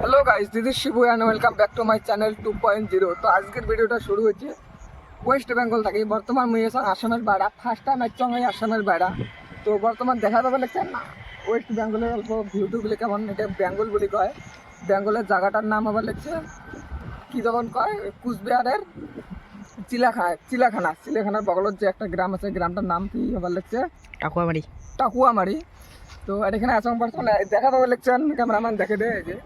Hello guys this is Shibu and welcome back to my channel two point zero তো আজকের ভিডিওটা শুরু হচ্ছে ওয়েস্ট বেঙ্গল থেকে। বর্তমান মুই এসে আসামের বেড়া ফার্স্ট টাইম একচং এই আসামের বেড়া তো বর্তমান দেখা যাবে লাগছেন না? ওয়েস্ট বেঙ্গলের অল্প ভিউটু বলে কেমন? এটা বেঙ্গল বলে কয়। বেঙ্গলের জায়গাটার নাম আবার লিখছে কি যখন কয়? কুচবিহারের চিলাখা চিলাখানা। চিলাখানার বগলত যে একটা গ্রাম আছে গ্রামটার নাম কি আবার লিখছে? টাকুয়াবাড়ি টাকুয়ামারি। তো এখানে আসাম পার্সন দেখা পাবে লিখছেন ক্যামেরাম্যান দেখে দে এই যে।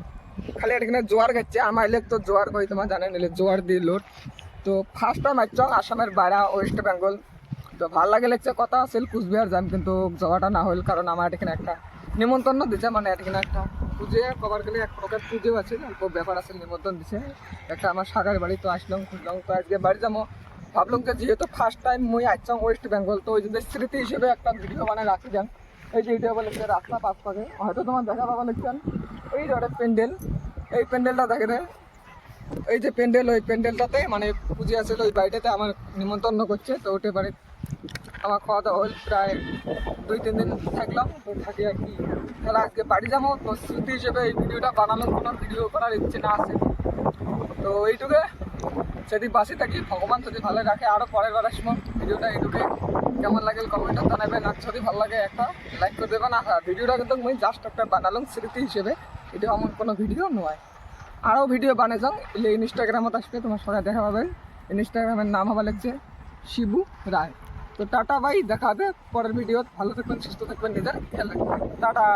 খালি এখানে জোয়ার খাচ্ছে। আমার এলেক তো জোয়ার কই তোমার জানেন? এলে জোয়ার দিয়ে লোড। তো ফার্স্ট টাইম আসছং আসামের বাইরা ওয়েস্ট বেঙ্গল তো ভালো লাগে লাগছে, কথা আছিল কুচবিহার যাম, কিন্তু যাওয়াটা না হল কারণ আমার এখানে একটা নিমন্ত্রণ দিছে মানে এখানে একটা পুজো কবার গেলে এক প্রকার পুজো আছে অল্প ব্যাপার আছে, নিমন্ত্রণ দিছে। একটা আমার সাগার বাড়ি, তো আসলাম, খুঁজলাম, তো আজকে বাড়ি যাব। ভাবলাম যে যেহেতু ফার্স্ট টাইম মুই আসছং ওয়েস্ট বেঙ্গল তো ওই জন্য স্মৃতি হিসেবে একটা ভিডিও বানায় রাখি যান এই যে এটা বলে রাস্তা পাস পাকে হয়তো তোমার দেখা পাবা লিখছেন এই যে প্যান্ডেল, এই প্যান্ডেলটা দেখে দে এই যে প্যান্ডেল, ওই প্যান্ডেলটাতে মানে পুজো আছে ওই বাড়িটাতে আমার নিমন্ত্রণ করছে, তো ওটে বাড়ি আমার খাওয়া দাওয়া হল প্রায় দুই, তিন দিন থাকলাম, তো থাকি আর কি। তাহলে আজকে বাড়ি যাব, তো স্মৃতি হিসেবে এই ভিডিওটা বানানোর কোনো ভিডিও করার ইচ্ছে না আছে। তো এইটুকে। যদি বাসে থাকি ভগবান যদি ভালো রাখে আরও পরের বারের সময় ভিডিওটা এইটুকে কেমন লাগে কমেন্টে জানাবেন আর যদি ভালো লাগে একটা লাইক করে দেবেন। আর হ্যাঁ, ভিডিওটা কিন্তু মুই জাস্ট একটা বানালাম স্মৃতি হিসেবে। এটা আমার কোনো ভিডিও নয়। আরও ভিডিও বানিয়ে যাও এলে ইনস্টাগ্রামত আসবে তোমার সঙ্গে দেখা পাবে। ইনস্টাগ্রামের নাম হবার লাগছে শিবু রায়। তো টাটা ভাই দেখা হবে পরের ভিডিও ভালো থাকবেন সুস্থ থাকবেন নিজের খেয়াল রাখবেন। টাটা।